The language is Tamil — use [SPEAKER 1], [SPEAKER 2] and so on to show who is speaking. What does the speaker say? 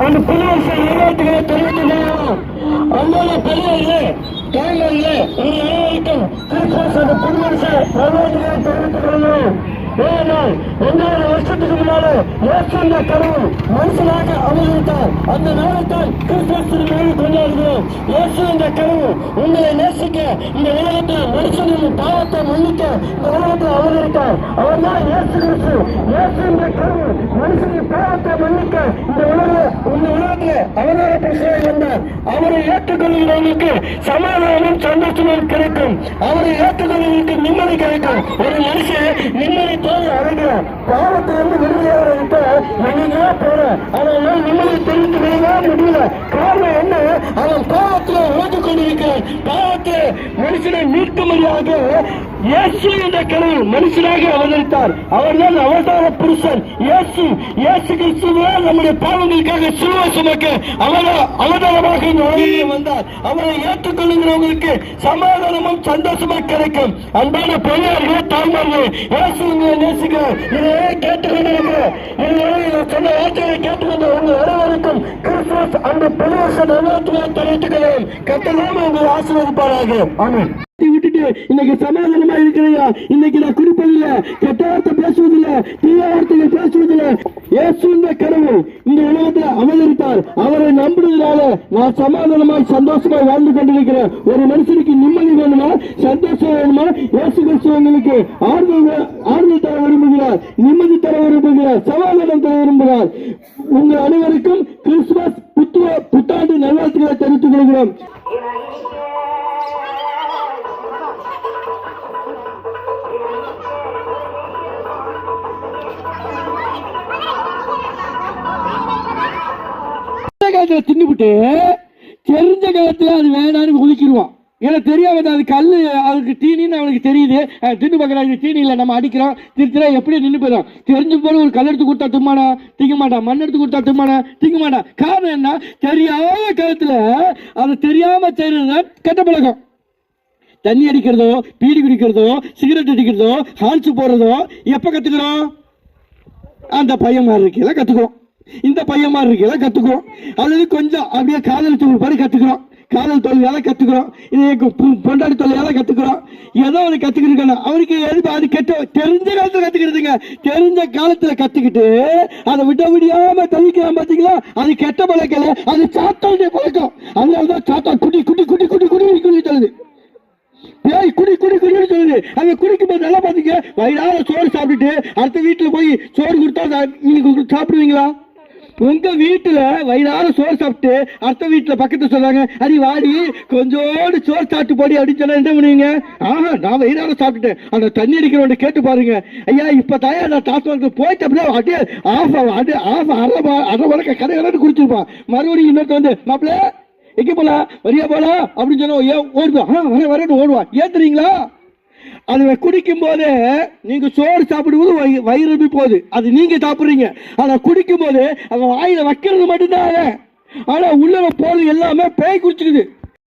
[SPEAKER 1] அந்த புது வருஷம் நல்வாழ்த்துக்களை தெரிவித்துக் கொள்கிறோம் அன்பான பெரியவர்களே தாய்மார்களே உங்கள் அனைவருக்கும் கிறிஸ்துமஸ் அண்ட் புது வருஷ நல்வாழ்த்துக்களை தெரிவித்துக் கொள்கிறோம் ஏனால் ஒன்றரை வருஷத்துக்கு முன்னாலே இயேசு கடவுள் மனுஷனாக அவதரித்தார் அந்த நேரத்தால் கிறிஸ்துமஸ் திருநாள் கொண்டாடுகிறோம். இயேசு என்ற கடவுள் உங்களை நேசிக்க இந்த உலகத்தில் மனுஷனின் பாவத்தை மன்னிக்க இந்த உலகத்தில் அவதரித்தார் அவர் தான் இயேசு கிறிஸ்து இயேசு என்ற கடவுள் மனுஷனின் பாவத்தை மன்னிக்க இந்த உலக இந்த உலகத்துல அவதார பிரச்சனை வந்தார். அவரை ஏற்றுக்கொள்கிறவங்களுக்கு சமாதானம் சந்தோஷமும் கிடைக்கும். அவரை ஏற்றுக்கொள்வதற்கு நிம்மதி கிடைக்கும். ஒரு மனுஷன் நிம்மதி தோல்வி அடைகிறான். பாவத்திலிருந்து விடுதலையாகிட்ட எங்கேயோ போறேன் அவன் நிம்மதி தெரிவித்து விடவே முடியல. காரணம் என்ன? அவன் பாவத்தில் ஓட்டு கொண்டிருக்கிறான். பாவத்தை மனுஷனை மீட்கும்படியாக இயேசு என்ற கடவுள் மனுஷனாக அவதரித்தார். அவர்தான் அவதார புருஷன். இயேசு இயேசு கிறிஸ்துவே நம்முடைய பாவங்களுக்காக சிலுவை சுமக்க அவர் அவதாரமாக வந்தார். அவரை ஏற்றுக்கொள்ளுகிறவங்களுக்கு சமாதானமும் சந்தோஷமும் கிடைக்கும். அன்பான பெரியார்களே தாய்மார்களே இயேசு உங்களை நேசிக்கிறார் இதை கேட்டுக்கொண்டிருக்கிறோம் இதுவரை சொன்ன வார்த்தையை கேட்டுக்கொண்ட உங்கள் அனைவருக்கும் கிறிஸ்துமஸ் அந்த பெரிய வருஷ நல்வாழ்த்துக்களை தெரிவித்துக்கிறேன் கட்டலாம உங்களை ஆசீர்வதிப்பாராக. ஆமாம் விட்டுட்டு இன்னைக்கு சமாதானமா இருக்கிறையா இன்னைக்கு நான் குறிப்பதில்ல கெட்ட வார்த்தை பேசுவதில்ல தீய வார்த்தைகள் பேசுவதில்ல. இயேசு இந்த கடவுள் இந்த உலகத்துல அவதரித்தார் அவரை நம்புறதுனால நான் சமாதானமாய் சந்தோஷமாய் வாழ்ந்து கொண்டிருக்கிறேன். ஒரு மனுஷனுக்கு நிம்மதி வேணுமா? சந்தோஷம் வேணுமா? இயேசு கிறிஸ்து உங்களுக்கு ஆறுதல் ஆறுதல் தர விரும்புகிறார். நிம்மதி தர விரும்புகிறார். சமாதானம் தர விரும்புகிறார். உங்கள் அனைவருக்கும் கிறிஸ்துமஸ் புத்துவ புத்தாண்டு நல்வாழ்த்துக்களை தெரிவித்துக் கொள்கிறோம். தெரிஞ்ச காலத்துல தின்னுபிட்டு தெரிஞ்ச காலத்துல அது வேணான்னு ஒதுக்கிடுவான் ஏன்னா தெரியாம அது கல் அதுக்கு தீனின்னு அவனுக்கு தெரியுது. தின்னு பார்க்கறா தீனி இல்லை நம்ம அடிக்கிறோம். திருத்திரா எப்படி நின்று போயிடும்? தெரிஞ்சு போல ஒரு கல் எடுத்து கொடுத்தா தும்மானா திங்க மாட்டான். மண் எடுத்து கொடுத்தா தும்மானா திங்க மாட்டான். காரணம் என்ன? தெரியாத காலத்துல அது தெரியாம செய்யறது கெட்ட பழக்கம். தண்ணி அடிக்கிறதோ பீடி குடிக்கிறதோ சிகரெட் அடிக்கிறதோ ஹான்ஸ் போடுறதோ எப்போ கற்றுக்கிறோம் அந்த பையன் மாதிரி இருக்கையில கற்றுக்குறோம் இந்த பையன் மாதிரி இருக்கிறத கற்றுக்குறோம் அல்லது கொஞ்சம் அப்படியே காதல் தொழில் மாதிரி கற்றுக்குறோம் காதல் தொழிலால கற்றுக்குறோம் இது பொ- பொண்டாடி தொழிலால கற்றுக்குறோம் ஏதோ ஒன்று கற்றுக்கிட்டு அவருக்கு எது அது கெட்ட தெரிஞ்ச காலத்தில் கத்துக்கிறதுங்க தெரிஞ்ச காலத்தில் கற்றுக்கிட்டு அதை விட முடியாம தவிக்கிறான் பார்த்தீங்களா அது கெட்ட பழக்கல அது சாத்தாவுடைய பழக்கம். அதனால தான் சாத்தா குடி குடி குடி குடி குடி குடி சொல்லுது. ஏய் குடி குடி குடின்னு சொல்லுது. அங்க குடிக்கும் போது நல்லா பாத்தீங்க. வயிறார சோறு சாப்பிட்டுட்டு அடுத்த வீட்டுல போய் சோறு கொடுத்தா நீங்க சாப்பிடுவீங்களா? உங்க வீட்டுல வயிறார சோறு சாப்பிட்டு அடுத்த வீட்டுல பக்கத்துல சொல்றாங்க அடி வாடி கொஞ்சோடு சோறு சாப்பிட்டு போடி அப்படின்னு சொன்னா என்ன பண்ணுவீங்க? ஆஹா நான் வயிறார சாப்பிட்டுட்டேன். அந்த தண்ணி அடிக்கிறவன் கேட்டு பாருங்க. ஐயா இப்ப தயா நான் டாஸ்மார்க்கு போயிட்டு அப்படியே அப்படியே ஆஃப் அடி ஆஃப் அரை அரை வழக்க கடை கடை குடிச்சிருப்பான். மறுபடியும் இன்னொருத்த வந்து மாப்பிள்ள எங்க போலாம்? வரியா போலாம்? அப்படின்னு சொன்னா ஏன் ஓடுவான் வர வரன்னு ஓடுவான். ஏத்துறீங்களா அது குடிக்கும் போது நீங்க சோறு சாப்பிடும்போது வயிறு போகுது. அது நீங்க சாப்பிடுறீங்க. ஆனா குடிக்கும் போது அவன் வாயில வைக்கிறது மட்டும்தான். ஆனா உள்ள போறது எல்லாமே பேய் குடிச்சுக்குது.